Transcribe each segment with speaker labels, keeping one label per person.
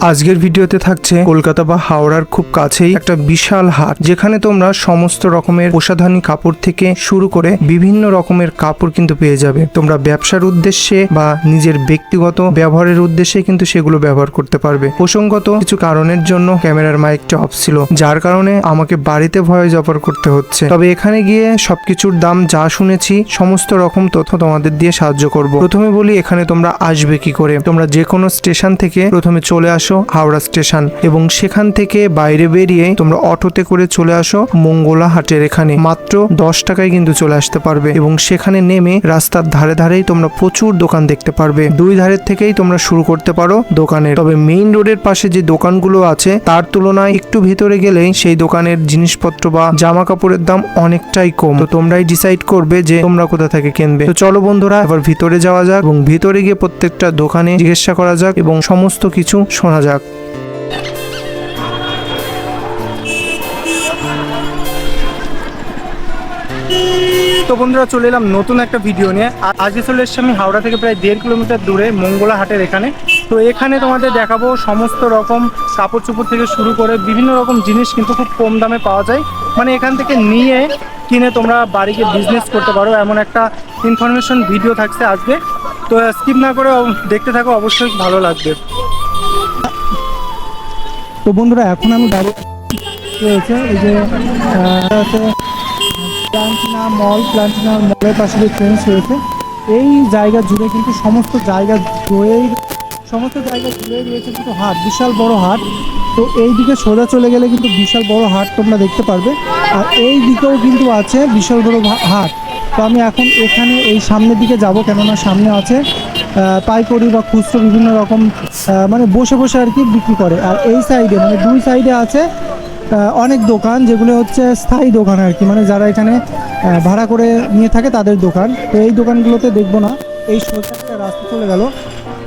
Speaker 1: আজকের ভিডিওতে থাকছে কলকাতা বা হাওড়ার খুব কাছেই একটা বিশাল হাট, যেখানে তোমরা সমস্ত রকমের প্রসাধনী কাপড় থেকে শুরু করে বিভিন্ন রকমের কাপড় কিন্তু পেয়ে যাবে। তোমরা ব্যবসার উদ্দেশ্যে বা নিজের ব্যক্তিগত ব্যবহারের উদ্দেশ্যে কিন্তু সেগুলো ব্যবহার করতে পারবে। প্রসঙ্গত কিছু কারণের জন্য ক্যামেরার মাইকটা অফ ছিল, যার কারণে আমাকে বাড়িতে ভয়েস অফার করতে হচ্ছে। তবে এখানে গিয়ে সবকিছুর দাম যা শুনেছি, সমস্ত রকম তথ্য তোমাদের দিয়ে সাহায্য করব। প্রথমে বলি, এখানে তোমরা আসবে কি করে? তোমরা যে কোনো স্টেশন থেকে প্রথমে চলে আসো। হাওড়া স্টেশন, এবং সেখান থেকে বাইরে বেরিয়ে তোমরা অটোতে করে চলে আসো মঙ্গলা হাটের এখানে। মাত্র দশ টাকায় কিন্তু চলে আসতে পারবে এবং সেখানে নেমে রাস্তার ধারে ধারেই তোমরা প্রচুর দোকান দেখতে পারবে। দুই ধারের থেকেই তোমরা শুরু করতে পারো দোকানের। তবে মেইন রোডের পাশে যে দোকানগুলো আছে, তার তুলনায় একটু ভিতরে গেলেই সেই দোকানের জিনিসপত্র বা জামা কাপড়ের দাম অনেকটাই কম। তো তোমরাই ডিসাইড করবে যে তোমরা কোথা থেকে কিনবে। তো চলো বন্ধুরা, এবার ভিতরে যাওয়া যাক এবং ভিতরে গিয়ে প্রত্যেকটা দোকানে জিজ্ঞাসা করা যাক এবং সমস্ত কিছু শোনা যাক। তো বন্ধুরা, চলে এলাম নতুন একটা ভিডিও নিয়ে। আর আজকে চলে এসেছি আমি হাওড়া থেকে প্রায় দেড় কিলোমিটার দূরে মঙ্গলা হাটের এখানে। তো এখানে তোমাদের দেখাবো সমস্ত রকম কাপড় চোপড় থেকে শুরু করে বিভিন্ন রকম জিনিস কিন্তু খুব কম দামে পাওয়া যায়। মানে এখান থেকে নিয়ে কিনে তোমরা বাড়িকে বিজনেস করতে পারো, এমন একটা ইনফরমেশন ভিডিও থাকছে আজকে। তো স্কিপ না করে দেখতে থাকো, অবশ্যই ভালো লাগবে। তো বন্ধুরা, এখন আমি দাঁড়িয়ে রয়েছে, এই যে প্লান্টিনা মল, প্লান্টিনা মলের পাশে যে ট্রেন্স রয়েছে, এই জায়গা জুড়ে কিন্তু সমস্ত জায়গা জুড়েই সমস্ত জায়গা জুড়েই রয়েছে কিন্তু হাট, বিশাল বড় হাট। তো এই দিকে সোজা চলে গেলে কিন্তু বিশাল বড় হাট তোমরা দেখতে পারবে। আর এই দিকেও কিন্তু আছে বিশাল বড় হাট। তো আমি এখন এখানে এই সামনের দিকে যাব, কেননা সামনে আছে পাইকারি বা খুচরো বিভিন্ন রকম মানে বসে বসে আর কি বিক্রি করে। আর এই সাইডে মানে দুই সাইডে আছে অনেক দোকান, যেগুলো হচ্ছে স্থায়ী দোকান আর কি। মানে যারা এখানে ভাড়া করে নিয়ে থাকে তাদের দোকান। তো এই দোকানগুলোতে দেখব না, এই সোজা রাস্তা চলে গেল।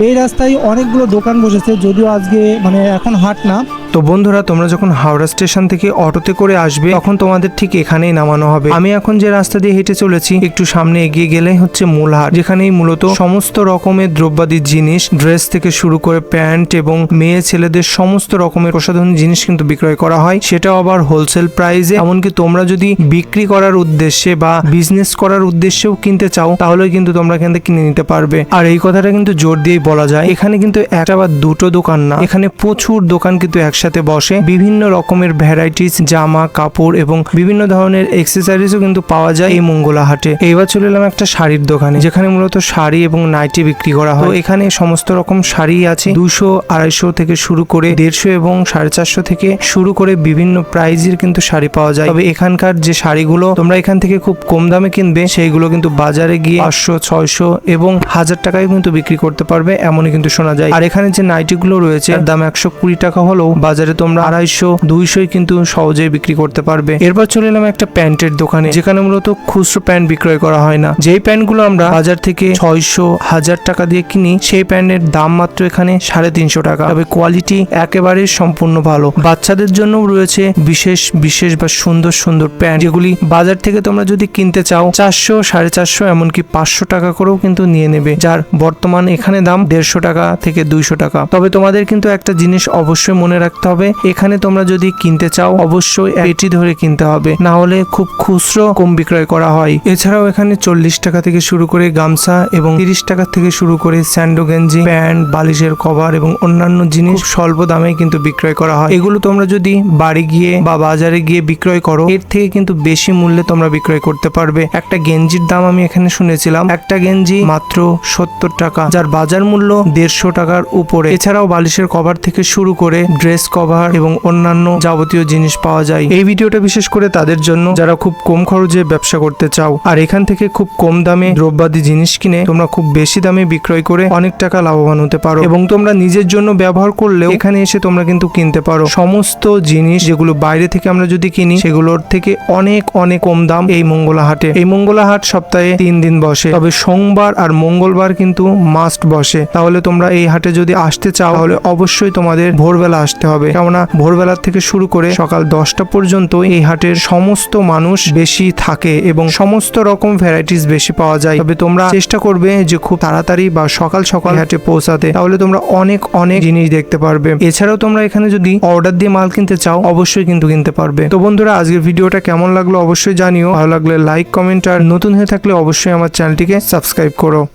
Speaker 1: এই রাস্তায় অনেকগুলো দোকান বসেছে, যদিও আজকে মানে এখন হাট না। তো বন্ধুরা, তোমরা যখন হাওড়া স্টেশন থেকে অটোতে করে আসবে, তখন তোমাদের ঠিক এখানেই নামানো হবে। আমি এখন যে রাস্তা দিয়ে হেঁটে চলেছি, একটু সামনে এগিয়ে গেলে হচ্ছে মূল হাট যেখানেই মূলত সমস্ত রকমের দ্রব্যাদির জিনিস, ড্রেস থেকে শুরু করে প্যান্ট এবং মেয়ে ছেলেদের সমস্ত রকমের প্রসাধনী জিনিস কিন্তু বিক্রয় করা হয়। সেটাও আবার হোলসেল প্রাইসে। এমনকি তোমরা যদি বিক্রি করার উদ্দেশ্যে বা বিজনেস করার উদ্দেশ্যেও কিনতে চাও তাহলে কিন্তু তোমরা এখান থেকে কিনে নিতে পারবে। আর এই কথাটা কিন্তু জোর দিয়েই বলা যায়। এখানে কিন্তু একটা বা দুটো দোকান না, এখানে প্রচুর দোকান কিন্তু একসাথে বসে বিভিন্ন রকমের ভ্যারাইটিস জামা, কাপড় এবং বিভিন্ন ধরনের এক্সেসরিজও কিন্তু পাওয়া যায় এই মঙ্গলা হাটে এইবার চলে এলাম একটা শাড়ির দোকানে, যেখানে মূলত শাড়ি এবং নাইটি বিক্রি করা হয়। এখানে সমস্ত রকম শাড়ি আছে দুশো আড়াইশো থেকে শুরু করে দেড়শো এবং সাড়ে চারশো থেকে শুরু করে বিভিন্ন প্রাইজের কিন্তু শাড়ি পাওয়া যায়। তবে এখানকার যে শাড়িগুলো তোমরা এখান থেকে খুব কম দামে কিনবে, সেইগুলো কিন্তু বাজারে গিয়ে পাঁচশো, ছয়শো এবং হাজার টাকায় কিন্তু বিক্রি করতে পারবে, এমনই কিন্তু শোনা যায়। আর এখানে যে নাইটিগুলো রয়েছে দাম একশো কুড়ি টাকা হলেও বাজারে তোমরা আড়াইশো, দুইশোই কিন্তু সহজেই বিক্রি করতে পারবে। এরপর চলে এলাম একটা প্যান্টের দোকানে, যেখানে মূলত খুচরো প্যান্ট বিক্রয় করা হয় না। যেই প্যান্টগুলো আমরা বাজার থেকে ছয়শো, হাজার টাকা দিয়ে কিনি, সেই প্যান্টের দাম মাত্র এখানে সাড়ে তিনশো টাকা। তবে কোয়ালিটি একেবারে সম্পূর্ণ ভালো। বাচ্চাদের জন্য রয়েছে বিশেষ বিশেষ বা সুন্দর সুন্দর প্যান্ট, যেগুলি বাজার থেকে তোমরা যদি কিনতে চাও, চারশো, সাড়ে চারশো, এমনকি পাঁচশো টাকা করেও কিন্তু নিয়ে নেবে, যার বর্তমান এখানে দাম দেড়শো টাকা থেকে দুইশো টাকা। তবে তোমাদের কিন্তু একটা জিনিস অবশ্যই মনে রাখতে হবে এখানে তোমরা যদি কিনতে চাও অবশ্যই এটি ধরে কিনতে হবে। না হলে খুব খুচরো কম বিক্রয় করা হয়। এছাড়াও এখানে চল্লিশ টাকা থেকে শুরু করে গামছা এবং তিরিশ টাকা থেকে শুরু করে স্যান্ডো গেঞ্জি প্যান্ট বালিশের কভার এবং অন্যান্য জিনিস স্বল্প দামে কিন্তু বিক্রয় করা হয়। এগুলো তোমরা যদি বাড়ি গিয়ে বা বাজারে গিয়ে বিক্রয় করো এর থেকে কিন্তু বেশি মূল্যে তোমরা বিক্রয় করতে পারবে। একটা গেঞ্জির দাম আমি এখানে শুনেছিলাম। একটা গেঞ্জি মাত্র সত্তর টাকা যার বাজার মূল্য দেড়শো টাকার উপরে। এছাড়াও বালিশের কভার থেকে শুরু করে ড্রেস কভার এবং অন্যান্য যাবতীয় জিনিস পাওয়া যায়। এই ভিডিওটা বিশেষ করে তাদের জন্য, যারা খুব কম খরচে ব্যবসা করতে চাও। আর এখান থেকে খুব কম দামে দ্রব্যাদি জিনিস কিনে তোমরা খুব বেশি দামে বিক্রয় করে অনেক টাকা লাভবান হতে পারো। এবং তোমরা নিজের জন্য ব্যবহার করলেও এখানে এসে তোমরা কিন্তু কিনতে পারো। সমস্ত জিনিস যেগুলো বাইরে থেকে আমরা যদি কিনি, সেগুলোর থেকে অনেক অনেক কম দাম এই মঙ্গলা হাটে এই মঙ্গলা হাট সপ্তাহে তিন দিন বসে। তবে সোমবার আর মঙ্গলবার কিন্তু মাস্ট বসে। তাহলে তোমরা এই হাটে যদি আসতে চাও, তাহলে অবশ্যই তোমাদের ভোরবেলা আসতে হবে। হবে। কেননা ভোরবেলা থেকে শুরু করে সকাল দশটা পর্যন্ত এই হাটের সমস্ত মানুষ বেশি থাকে এবং সমস্ত রকম ভ্যারাইটিস বেশি পাওয়া যায়। তবে তোমরা চেষ্টা করবে যে খুব তাড়াতাড়ি বা সকাল সকাল হাটে পৌঁছাতে। তাহলে তোমরা অনেক অনেক জিনিস দেখতে পারবে। এছাড়াও তোমরা এখানে যদি অর্ডার দিয়ে মাল কিনতে চাও, অবশ্যই কিন্তু কিনতে পারবে। তো বন্ধুরা, আজকের ভিডিওটা কেমন লাগল অবশ্যই জানিও। ভালো লাগলে লাইক কমেন্ট আর নতুন হয়ে থাকলে অবশ্যই আমার চ্যানেলটিকে সাবস্ক্রাইব করো।